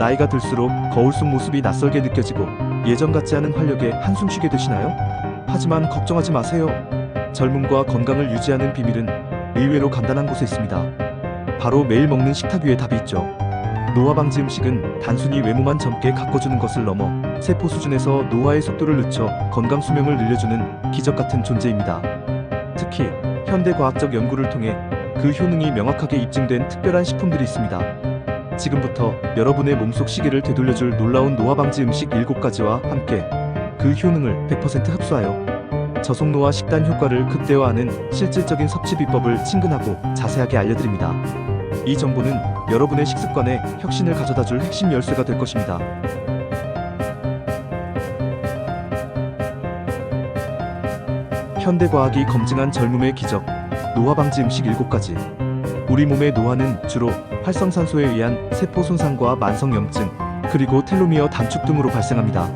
나이가 들수록 거울 속 모습이 낯설게 느껴지고 예전 같지 않은 활력에 한숨 쉬게 되시나요? 하지만 걱정하지 마세요. 젊음과 건강을 유지하는 비밀은 의외로 간단한 곳에 있습니다. 바로 매일 먹는 식탁 위에 답이 있죠. 노화 방지 음식은 단순히 외모만 젊게 가꿔주는 것을 넘어 세포 수준에서 노화의 속도를 늦춰 건강 수명을 늘려주는 기적 같은 존재입니다. 특히 현대 과학적 연구를 통해 그 효능이 명확하게 입증된 특별한 식품들이 있습니다. 지금부터 여러분의 몸속 시계를 되돌려줄 놀라운 노화 방지 음식 7가지와 함께 그 효능을 100% 흡수하여 저속노화 식단 효과를 극대화하는 실질적인 섭취 비법을 친근하고 자세하게 알려드립니다. 이 정보는 여러분의 식습관에 혁신을 가져다 줄 핵심 열쇠가 될 것입니다. 현대 과학이 검증한 젊음의 기적, 노화 방지 음식 7가지. 우리 몸의 노화는 주로 활성산소에 의한 세포 손상과 만성 염증, 그리고 텔로미어 단축 등으로 발생합니다.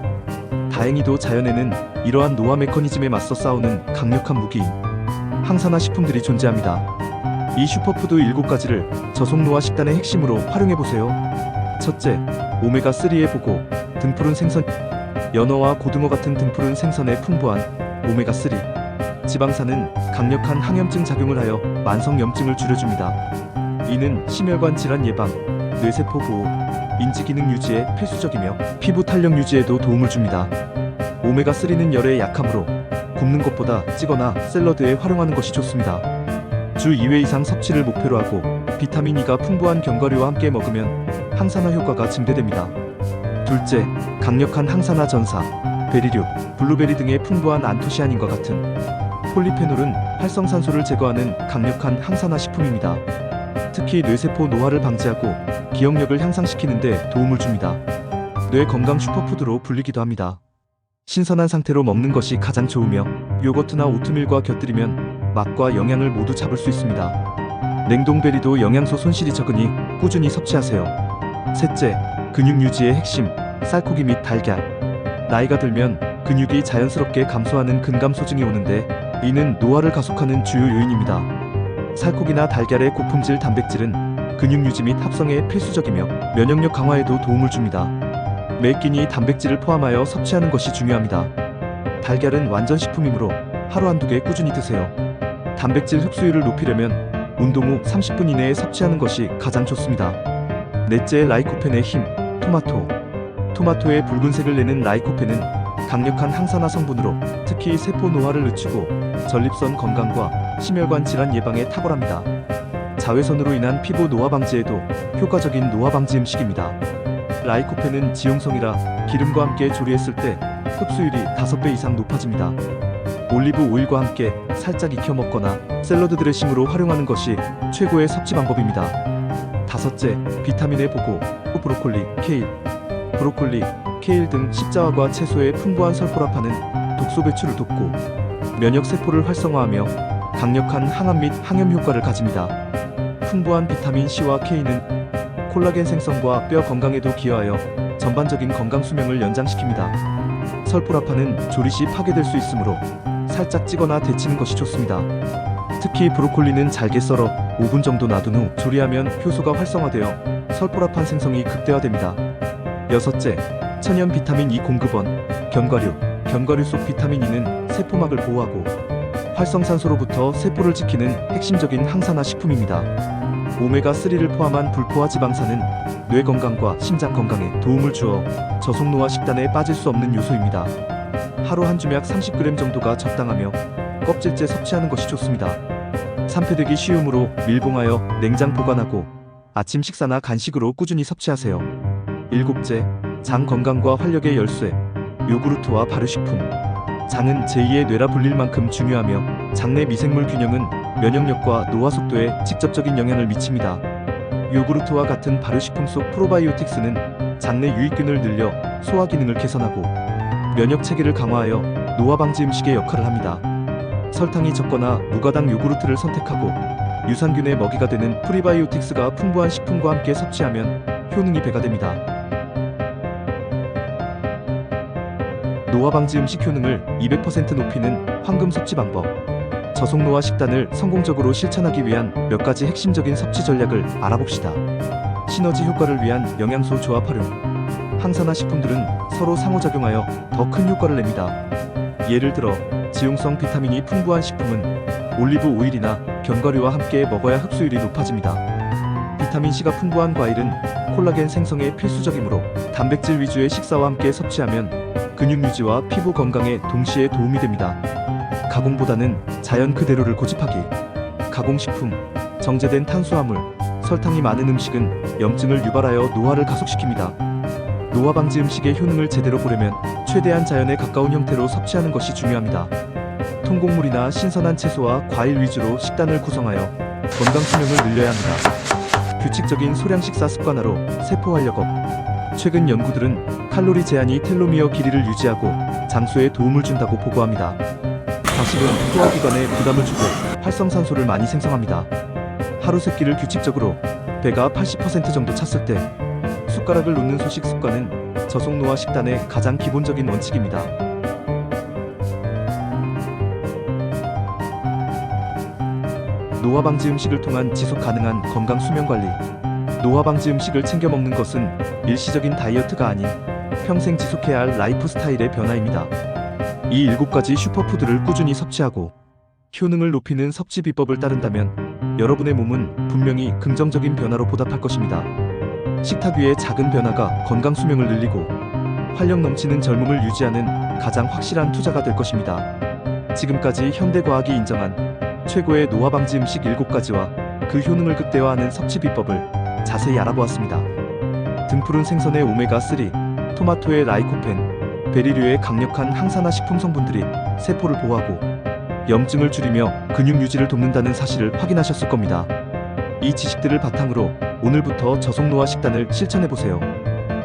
다행히도 자연에는 이러한 노화 메커니즘에 맞서 싸우는 강력한 무기인 항산화 식품들이 존재합니다. 이 슈퍼푸드 7가지를 저속노화 식단의 핵심으로 활용해 보세요. 첫째, 오메가3의 보고 등푸른 생선 연어와 고등어 같은 등푸른 생선에 풍부한 오메가3 지방산은 강력한 항염증 작용을 하여 만성 염증을 줄여줍니다. 이는 심혈관 질환 예방, 뇌세포 보호, 인지 기능 유지에 필수적이며 피부 탄력 유지에도 도움을 줍니다. 오메가3는 열에 약하므로 굽는 것보다 찌거나 샐러드에 활용하는 것이 좋습니다. 주 2회 이상 섭취를 목표로 하고 비타민 E가 풍부한 견과류와 함께 먹으면 항산화 효과가 증대됩니다. 둘째, 강력한 항산화 전사, 베리류, 블루베리 등의 풍부한 안토시아닌과 같은 폴리페놀은 활성산소를 제거하는 강력한 항산화 식품입니다. 특히 뇌세포 노화를 방지하고 기억력을 향상시키는 데 도움을 줍니다. 뇌 건강 슈퍼푸드로 불리기도 합니다. 신선한 상태로 먹는 것이 가장 좋으며 요거트나 오트밀과 곁들이면 맛과 영양을 모두 잡을 수 있습니다. 냉동베리도 영양소 손실이 적으니 꾸준히 섭취하세요. 셋째, 근육 유지의 핵심, 쌀고기 및 달걀. 나이가 들면 근육이 자연스럽게 감소하는 근감소증이 오는데 이는 노화를 가속하는 주요 요인입니다. 살코기나 달걀의 고품질 단백질은 근육 유지 및 합성에 필수적이며 면역력 강화에도 도움을 줍니다. 매 끼니 단백질을 포함하여 섭취하는 것이 중요합니다. 달걀은 완전 식품이므로 하루 한두 개 꾸준히 드세요. 단백질 흡수율을 높이려면 운동 후 30분 이내에 섭취하는 것이 가장 좋습니다. 넷째 라이코펜의 힘, 토마토. 토마토의 붉은색을 내는 라이코펜은 강력한 항산화 성분으로 특히 세포 노화를 늦추고 전립선 건강과 심혈관 질환 예방에 탁월합니다. 자외선으로 인한 피부 노화 방지에도 효과적인 노화 방지 음식입니다. 라이코펜은 지용성이라 기름과 함께 조리했을 때 흡수율이 5배 이상 높아집니다. 올리브 오일과 함께 살짝 익혀 먹거나 샐러드 드레싱으로 활용하는 것이 최고의 섭취 방법입니다. 다섯째, 비타민의 보고, 브로콜리, 케일. 브로콜리, 케일 등 십자화과 채소의 풍부한 설포라파는 독소 배출을 돕고 면역 세포를 활성화하며 강력한 항암 및 항염 효과를 가집니다. 풍부한 비타민 C와 K는 콜라겐 생성과 뼈 건강에도 기여하여 전반적인 건강 수명을 연장시킵니다. 설포라파는 조리 시 파괴될 수 있으므로 살짝 찌거나 데치는 것이 좋습니다. 특히 브로콜리는 잘게 썰어 5분 정도 놔둔 후 조리하면 효소가 활성화되어 설포라판 생성이 극대화됩니다. 여섯째, 천연 비타민 E 공급원, 견과류. 견과류 속 비타민 E는 세포막을 보호하고 활성산소로부터 세포를 지키는 핵심적인 항산화 식품입니다. 오메가3를 포함한 불포화 지방산은 뇌 건강과 심장 건강에 도움을 주어 저속노화 식단에 빠질 수 없는 요소입니다. 하루 한 주약 30g 정도가 적당하며 껍질째 섭취하는 것이 좋습니다. 산패되기 쉬우므로 밀봉하여 냉장 보관하고 아침 식사나 간식으로 꾸준히 섭취하세요. 일곱째, 장 건강과 활력의 열쇠, 요구르트와 발효식품. 장은 제2의 뇌라 불릴 만큼 중요하며 장내 미생물 균형은 면역력과 노화 속도에 직접적인 영향을 미칩니다. 요구르트와 같은 발효식품 속 프로바이오틱스는 장내 유익균을 늘려 소화 기능을 개선하고 면역 체계를 강화하여 노화 방지 음식의 역할을 합니다. 설탕이 적거나 무가당 요구르트를 선택하고 유산균의 먹이가 되는 프리바이오틱스가 풍부한 식품과 함께 섭취하면 효능이 배가 됩니다. 노화 방지 음식 효능을 200% 높이는 황금 섭취 방법. 저속 노화 식단을 성공적으로 실천하기 위한 몇 가지 핵심적인 섭취 전략을 알아봅시다. 시너지 효과를 위한 영양소 조합 활용. 항산화 식품들은 서로 상호작용하여 더 큰 효과를 냅니다. 예를 들어 지용성 비타민이 풍부한 식품은 올리브 오일이나 견과류와 함께 먹어야 흡수율이 높아집니다. 비타민 C가 풍부한 과일은 콜라겐 생성에 필수적이므로 단백질 위주의 식사와 함께 섭취하면 근육 유지와 피부 건강에 동시에 도움이 됩니다. 가공보다는 자연 그대로를 고집하기. 가공식품, 정제된 탄수화물, 설탕이 많은 음식은 염증을 유발하여 노화를 가속시킵니다. 노화 방지 음식의 효능을 제대로 보려면 최대한 자연에 가까운 형태로 섭취하는 것이 중요합니다. 통곡물이나 신선한 채소와 과일 위주로 식단을 구성하여 건강 수명을 늘려야 합니다. 규칙적인 소량 식사 습관화로 세포 활력 업. 최근 연구들은 칼로리 제한이 텔로미어 길이를 유지하고 장수에 도움을 준다고 보고합니다. 과식은 소화기관에 부담을 주고 활성산소를 많이 생성합니다. 하루 세 끼를 규칙적으로 배가 80% 정도 찼을 때 숟가락을 놓는 소식 습관은 저속노화 식단의 가장 기본적인 원칙입니다. 노화 방지 음식을 통한 지속 가능한 건강 수명 관리. 노화 방지 음식을 챙겨 먹는 것은 일시적인 다이어트가 아닌 평생 지속해야 할 라이프 스타일의 변화입니다. 이 일곱 가지 슈퍼푸드를 꾸준히 섭취하고 효능을 높이는 섭취 비법을 따른다면 여러분의 몸은 분명히 긍정적인 변화로 보답할 것입니다. 식탁 위의 작은 변화가 건강 수명을 늘리고 활력 넘치는 젊음을 유지하는 가장 확실한 투자가 될 것입니다. 지금까지 현대 과학이 인정한 최고의 노화 방지 음식 7가지와 그 효능을 극대화하는 섭취 비법을 자세히 알아보았습니다. 등푸른 생선의 오메가3, 토마토의 라이코펜, 베리류의 강력한 항산화 식품 성분들이 세포를 보호하고 염증을 줄이며 근육 유지를 돕는다는 사실을 확인하셨을 겁니다. 이 지식들을 바탕으로 오늘부터 저속노화 식단을 실천해 보세요.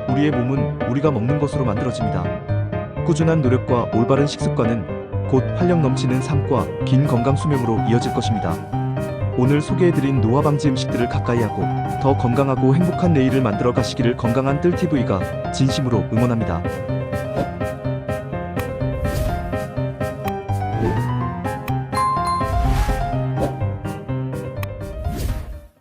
우리의 몸은 우리가 먹는 것으로 만들어집니다. 꾸준한 노력과 올바른 식습관은 곧 활력 넘치는 삶과 긴 건강 수명으로 이어질 것입니다. 오늘 소개해드린 노화 방지 음식들을 가까이 하고 더 건강하고 행복한 내일을 만들어 가시기를 건강한 뜰TV가 진심으로 응원합니다.